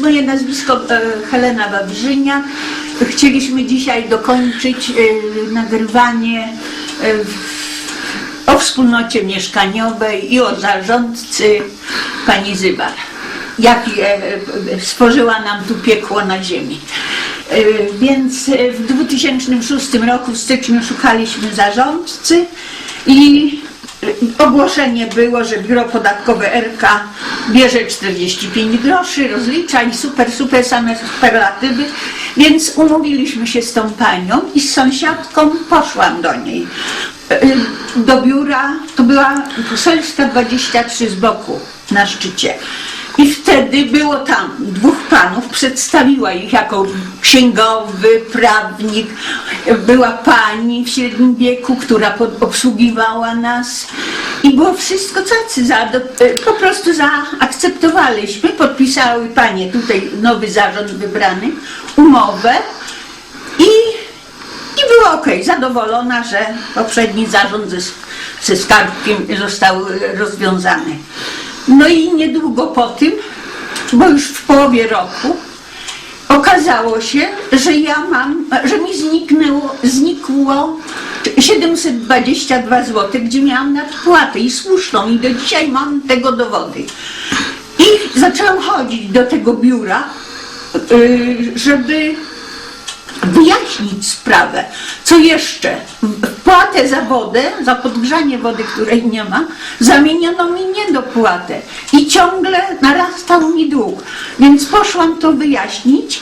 Moje nazwisko e, Helena Wawrzynia. Chcieliśmy dzisiaj dokończyć e, nagrywanie e, o wspólnocie mieszkaniowej i o zarządcy pani Zybar. Jak stworzyła nam tu piekło na ziemi. Więc w 2006 roku w styczniu szukaliśmy zarządcy i Ogłoszenie było, że biuro podatkowe RK bierze 45 groszy, rozlicza i super, super, same superlatywy. Więc umówiliśmy się z tą panią i z sąsiadką poszłam do niej. Y, Do biura, to była poselska 23 z boku na szczycie. I wtedy było tam dwóch panów, przedstawiła ich jako księgowy, prawnik. Była pani w średnim wieku, która pod, obsługiwała nas. I było wszystko cacy, za, do, po prostu zaakceptowaliśmy. Podpisały panie, tutaj nowy zarząd wybrany, umowę. I i była ok, zadowolona, że poprzedni zarząd ze, ze skarbkiem został e, rozwiązany. No i niedługo po tym, bo już w połowie roku, okazało się, że ja mam, że mi zniknęło, znikło 722 zł, gdzie miałam nadpłatę i słuszną i do dzisiaj mam tego dowody. I zaczęłam chodzić do tego biura, y, żeby wyjaśnić sprawę. Co jeszcze? Płatę za wodę, za podgrzanie wody, której nie ma, zamieniono mi niedopłatę i ciągle narastał mi dług. Więc poszłam to wyjaśnić.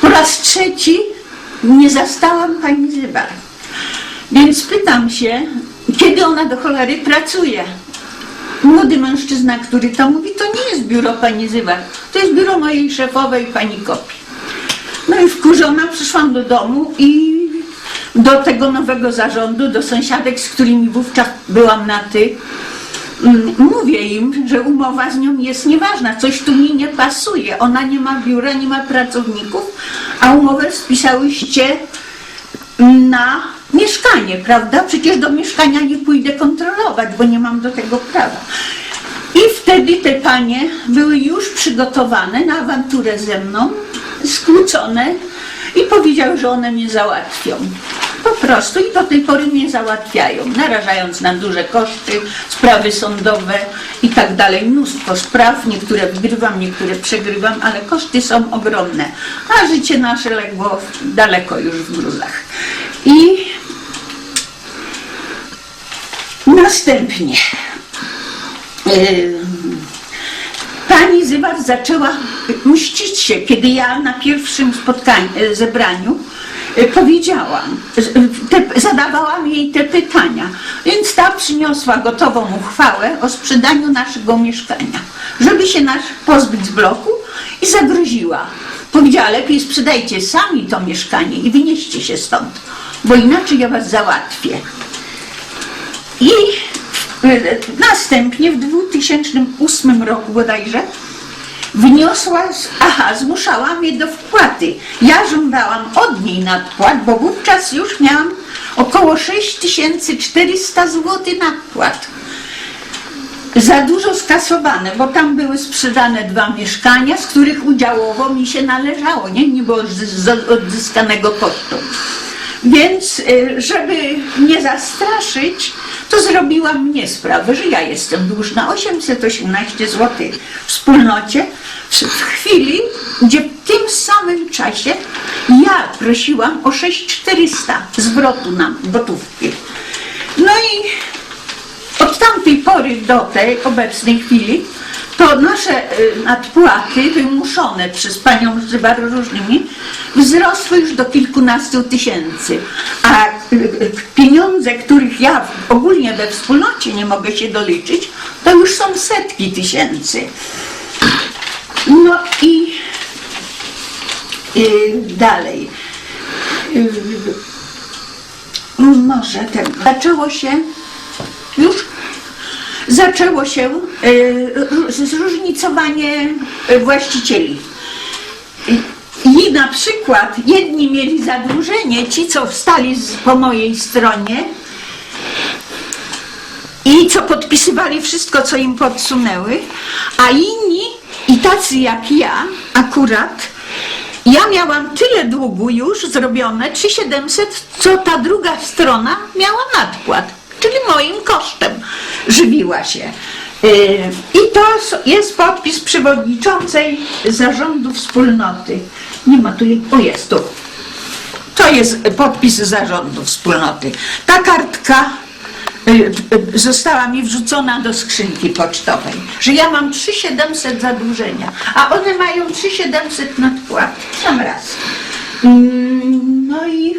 Po raz trzeci nie zastałam pani Zybar. Więc pytam się, kiedy ona do cholery pracuje. Młody mężczyzna, który to mówi, to nie jest biuro pani Zybar, to jest biuro mojej szefowej, pani Kopi. No i wkurzona przyszłam do domu i do tego nowego zarządu, do sąsiadek, z którymi wówczas byłam na ty. Mm, Mówię im, że umowa z nią jest nieważna, coś tu mi nie pasuje. Ona nie ma biura, nie ma pracowników, a umowę spisałyście na mieszkanie, prawda? Przecież do mieszkania nie pójdę kontrolować, bo nie mam do tego prawa. I wtedy te panie były już przygotowane na awanturę ze mną, skłócone i powiedziały, że one mnie załatwią. Po prostu i do tej pory mnie załatwiają, narażając na duże koszty, sprawy sądowe i tak dalej. Mnóstwo spraw, niektóre wygrywam, niektóre przegrywam, ale koszty są ogromne, a życie nasze legło daleko już w gruzach. I następnie Pani Zywar zaczęła mścić się, kiedy ja na pierwszym spotkaniu, e, zebraniu e, powiedziałam, z- te, zadawałam jej te pytania. Więc ta przyniosła gotową uchwałę o sprzedaniu naszego mieszkania, żeby się nas pozbyć z bloku i zagroziła. Powiedziała, lepiej sprzedajcie sami to mieszkanie i wynieście się stąd, bo inaczej ja was załatwię. I e, następnie w 2008 roku bodajże wniosła, aha, zmuszała mnie do wpłaty. Ja żądałam od niej nadpłat, bo wówczas już miałam około 6400 zł nadpłat. Za dużo skasowane, bo tam były sprzedane dwa mieszkania, z których udziałowo mi się należało, nie, z, z odzyskanego kosztu. Więc, y, żeby nie zastraszyć, to zrobiłam mnie sprawę, że ja jestem dłużna 818 zł wspólnocie w chwili, gdzie w tym samym czasie ja prosiłam o 6400 zwrotu nam gotówki. No i od tamtej pory do tej obecnej chwili to nasze y, nadpłaty wymuszone przez panią Zybar różnymi wzrosły już do kilkunastu tysięcy, a y, y, pieniądze, których ja ogólnie we wspólnocie nie mogę się doliczyć, to już są setki tysięcy. No i y, dalej. Y, może ten. Zaczęło się zaczęło się ró- zróżnicowanie y, właścicieli. I- na przykład jedni mieli zadłużenie, ci co wstali po mojej stronie i co podpisywali wszystko, co im podsunęły, a inni I tacy jak ja, akurat, ja miałam tyle długu już zrobione, 3700, co ta druga strona miała nadkład, czyli moim kosztem żywiła się. Yy, I to jest podpis przewodniczącej zarządu wspólnoty. Nie ma tu, o jest tu. To jest podpis zarządu wspólnoty. Ta kartka y, y, została mi wrzucona do skrzynki pocztowej, że ja mam 3700 zadłużenia, a one mają 3700 nadpłat. Sam raz. Mm, No i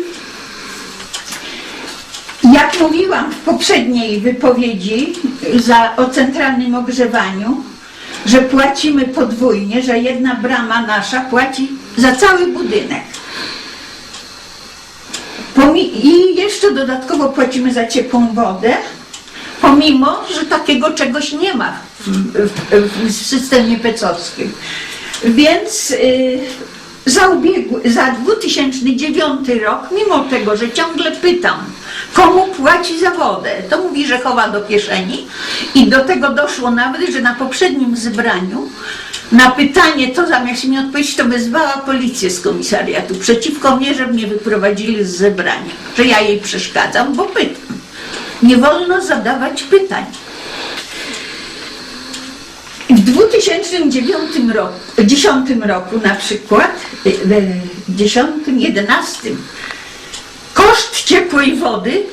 jak mówiłam w poprzedniej wypowiedzi za, o centralnym ogrzewaniu, że płacimy podwójnie, że jedna brama nasza płaci za cały budynek. I jeszcze dodatkowo płacimy za ciepłą wodę, pomimo, że takiego czegoś nie ma w, w, w systemie pecowskim. Więc y, za, ubiegły, za 2009 rok, mimo tego, że ciągle pytam, komu płaci za wodę, to mówi, że chowa do kieszeni i do tego doszło nawet, że na poprzednim zebraniu na pytanie to zamiast mi odpowiedzieć, to wezwała policję z komisariatu przeciwko mnie, żeby mnie wyprowadzili z zebrania, że ja jej przeszkadzam, bo pytam. Nie wolno zadawać pytań. W 2009 roku, 10 roku na przykład, y, w 10, 11, koszt ciepłej wody,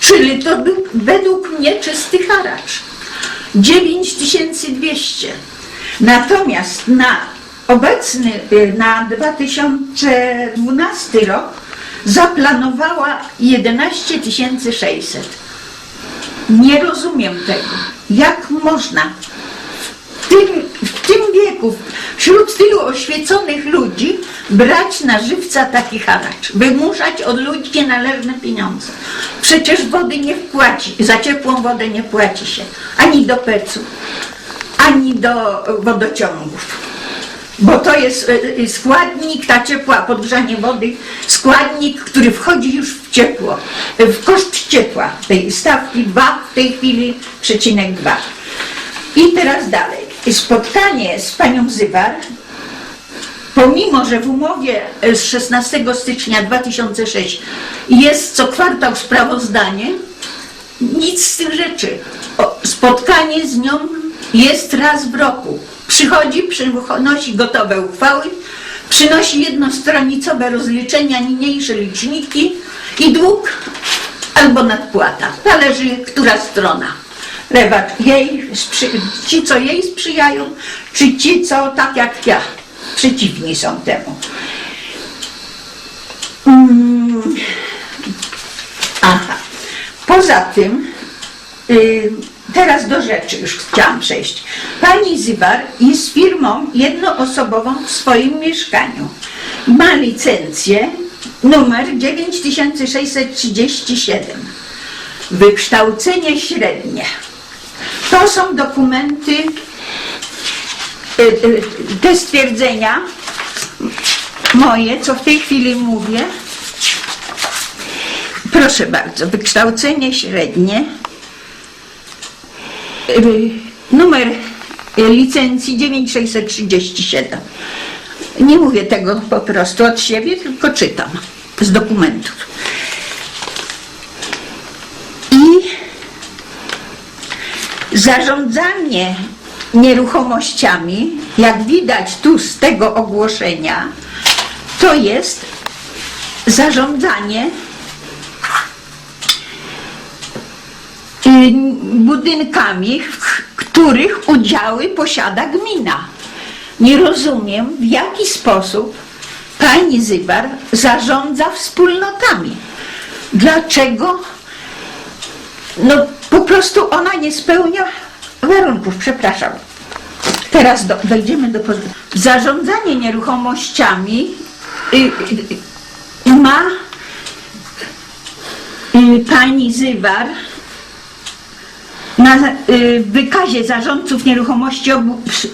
czyli to był według mnie czysty haracz, 9200. Natomiast na obecny, y, na 2012 rok zaplanowała 11 600. Nie rozumiem tego. Jak można tym, w tym wieku, wśród tylu oświeconych ludzi, brać na żywca taki haracz, wymuszać od ludzi nienależne pieniądze. Przecież wody nie wpłaci, za ciepłą wodę nie płaci się ani do pecu, ani do wodociągów. Bo to jest e, e, składnik, ta ciepła, podgrzanie wody, składnik, który wchodzi już w ciepło, w koszt ciepła tej stawki 2 w tej chwili przecinek 2. I teraz dalej. Spotkanie z panią Zywar, pomimo że w umowie e, z 16 stycznia 2006 jest co kwartał sprawozdanie, nic z tych rzeczy. Spotkanie z nią jest raz w roku. Przychodzi, przynosi gotowe uchwały, przynosi jednostronicowe rozliczenia, niniejsze liczniki i dług albo nadpłata. Zależy, która strona. Lewacz jej, ci co jej sprzyjają, czy ci co tak jak ja, przeciwni są temu. Mm. Aha. Poza tym, y, teraz do rzeczy już chciałam przejść. Pani Zybar jest firmą jednoosobową w swoim mieszkaniu. Ma licencję numer 9637. Wykształcenie średnie. To są dokumenty, y, y, te stwierdzenia moje, co w tej chwili mówię. Proszę bardzo, wykształcenie średnie, y, numer licencji 9637. Nie mówię tego po prostu od siebie, tylko czytam z dokumentów. I zarządzanie nieruchomościami, jak widać tu z tego ogłoszenia, to jest zarządzanie y, budynkami, w których udziały posiada gmina. Nie rozumiem, w jaki sposób pani Zybar zarządza wspólnotami. Dlaczego? No po prostu ona nie spełnia warunków, przepraszam. Teraz do, dojdziemy do Zarządzanie nieruchomościami ma y, pani Zywar na y, wykazie zarządców nieruchomości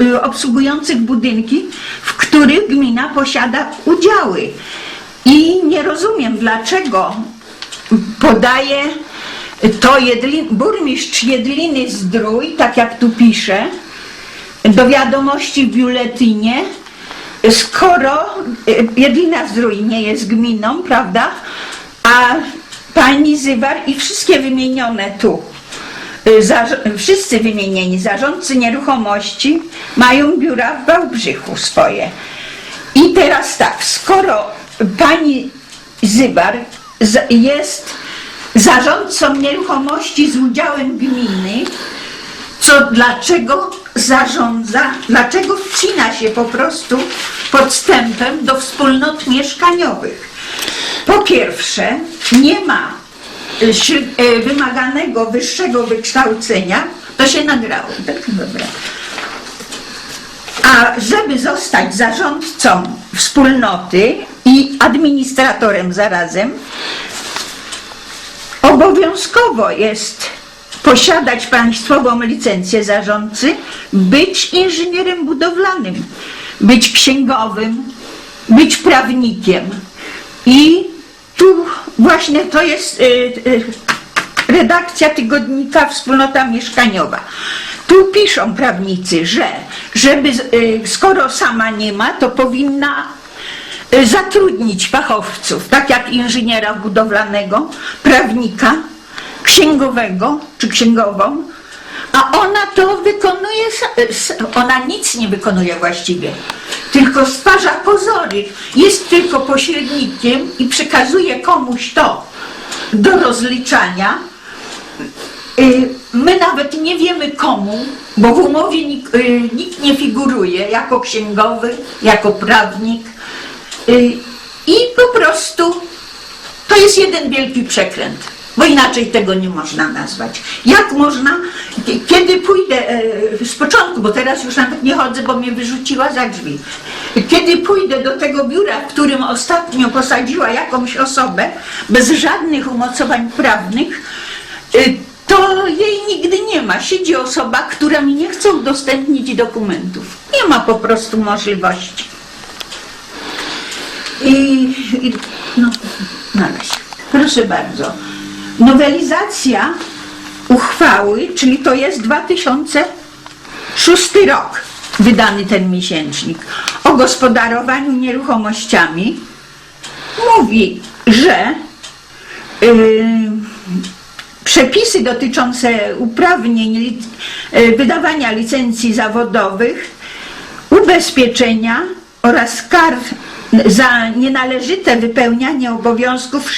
y, obsługujących budynki, w których gmina posiada udziały. I nie rozumiem, dlaczego podaje to Jedlin, burmistrz Jedliny Zdrój, tak jak tu pisze, do wiadomości w biuletynie, skoro y, Jedlina Zdrój nie jest gminą, prawda? A pani Zywar i wszystkie wymienione tu, zarz- wszyscy wymienieni zarządcy nieruchomości mają biura w Wałbrzychu swoje. I teraz tak, skoro pani Zybar jest zarządcą nieruchomości z udziałem gminy, co dlaczego zarządza, dlaczego wcina się po prostu podstępem do wspólnot mieszkaniowych. Po pierwsze, nie ma y, y, wymaganego wyższego wykształcenia, to się nagrało, tak dobra. A żeby zostać zarządcą wspólnoty i administratorem zarazem, obowiązkowo jest posiadać państwową licencję zarządcy, być inżynierem budowlanym, być księgowym, być prawnikiem. I tu właśnie to jest y, y, redakcja tygodnika Wspólnota Mieszkaniowa. Tu piszą prawnicy, że żeby, y, skoro sama nie ma, to powinna zatrudnić fachowców, tak jak inżyniera budowlanego, prawnika, księgowego czy księgową, a ona to wykonuje, s- ona nic nie wykonuje właściwie, tylko stwarza pozory, jest tylko pośrednikiem i przekazuje komuś to do rozliczania, Y, My nawet nie wiemy komu, bo w umowie nikt, y, nikt nie figuruje jako księgowy, jako prawnik. Y, I po prostu to jest jeden wielki przekręt, bo inaczej tego nie można nazwać. Jak można, kie- kiedy pójdę e, z początku, bo teraz już nawet nie chodzę, bo mnie wyrzuciła za drzwi. Kiedy pójdę do tego biura, w którym ostatnio posadziła jakąś osobę, bez żadnych umocowań prawnych, y, to jej nigdy nie ma. Siedzi osoba, która mi nie chce udostępnić dokumentów. Nie ma po prostu możliwości. I, i no, na razie. Proszę bardzo. Nowelizacja uchwały, czyli to jest 2006 rok, wydany ten miesięcznik, o gospodarowaniu nieruchomościami, mówi, że yy, przepisy dotyczące uprawnień lic- y, wydawania licencji zawodowych, ubezpieczenia oraz kar za nienależyte wypełnianie obowiązków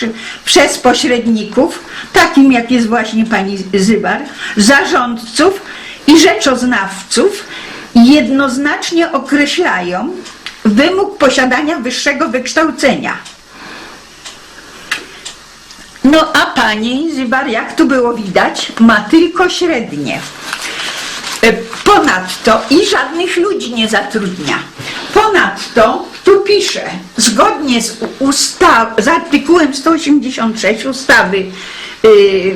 przez pośredników, takim jak jest właśnie pani Zybar, zarządców i rzeczoznawców, jednoznacznie określają wymóg posiadania wyższego wykształcenia. No a pani Zybar, jak tu było widać, ma tylko średnie. E, Ponadto i żadnych ludzi nie zatrudnia. Ponadto tu pisze, zgodnie z, usta- z artykułem 186 ustawy, yy,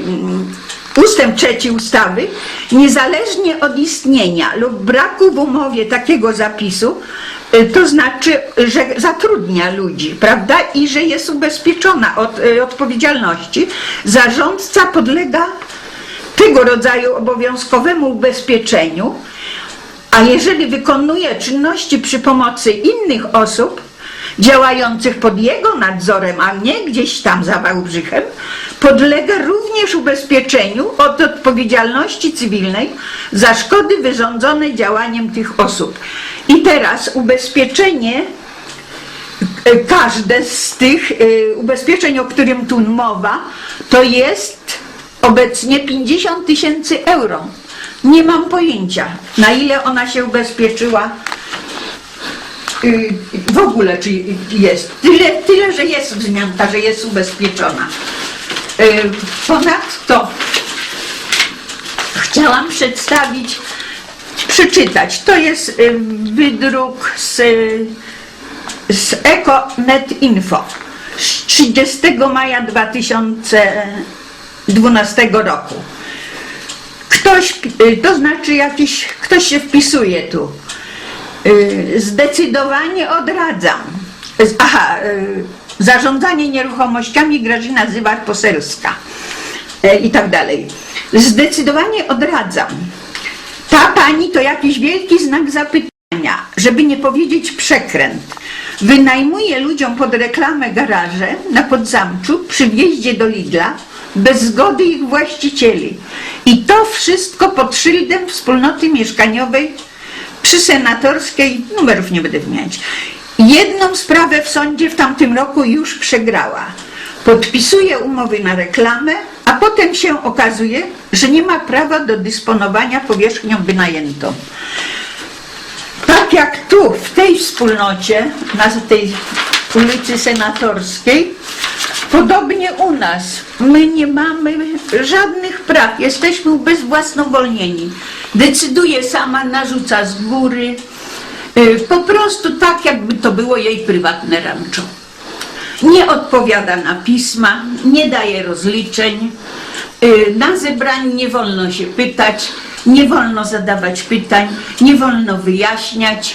ustęp trzeci ustawy, niezależnie od istnienia lub braku w umowie takiego zapisu, y, to znaczy, że zatrudnia ludzi, prawda, i że jest ubezpieczona od y, odpowiedzialności, zarządca podlega tego rodzaju obowiązkowemu ubezpieczeniu, a jeżeli wykonuje czynności przy pomocy innych osób działających pod jego nadzorem, a nie gdzieś tam za Wałbrzychem, podlega również ubezpieczeniu od odpowiedzialności cywilnej za szkody wyrządzone działaniem tych osób. I teraz ubezpieczenie E, każde z tych e, ubezpieczeń, o którym tu mowa, to jest obecnie 50 tysięcy euro. Nie mam pojęcia, na ile ona się ubezpieczyła y, w ogóle, czy jest. Tyle, tyle że jest wzmianka, że jest ubezpieczona. Y, Ponadto chciałam przedstawić, przeczytać. To jest y, wydruk z z EcoNet Info z 30 maja 2012 roku. Ktoś, y, to znaczy jakiś, ktoś się wpisuje tu. Y, Zdecydowanie odradzam. Aha, y, zarządzanie nieruchomościami Grażyna Zywar-Poselska i tak dalej. Zdecydowanie odradzam Ta pani to jakiś wielki znak zapytania, żeby nie powiedzieć przekręt. Wynajmuje ludziom pod reklamę garaże na Podzamczu przy wjeździe do Lidla bez zgody ich właścicieli. I to wszystko pod szyldem wspólnoty mieszkaniowej przy senatorskiej, numerów nie będę wymieniać. Jedną sprawę w sądzie w tamtym roku już przegrała. Podpisuje umowy na reklamę, a potem się okazuje, że nie ma prawa do dysponowania powierzchnią wynajętą. Tak jak tu, w tej wspólnocie, na tej ulicy Senatorskiej, podobnie u nas. My nie mamy żadnych praw, jesteśmy ubezwłasnowolnieni. Decyduje sama, narzuca z góry, y, po prostu tak, jakby to było jej prywatne rancho. Nie odpowiada na pisma, nie daje rozliczeń. Y, Na zebraniu nie wolno się pytać, nie wolno zadawać pytań, nie wolno wyjaśniać.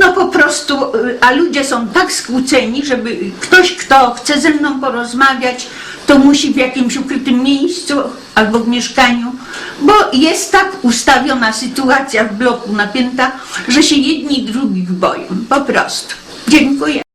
No po prostu, y, a ludzie są tak skłóceni, żeby ktoś, kto chce ze mną porozmawiać, to musi w jakimś ukrytym miejscu albo w mieszkaniu, bo jest tak ustawiona sytuacja w bloku napięta, że się jedni drugich boją. Po prostu. Dziękuję.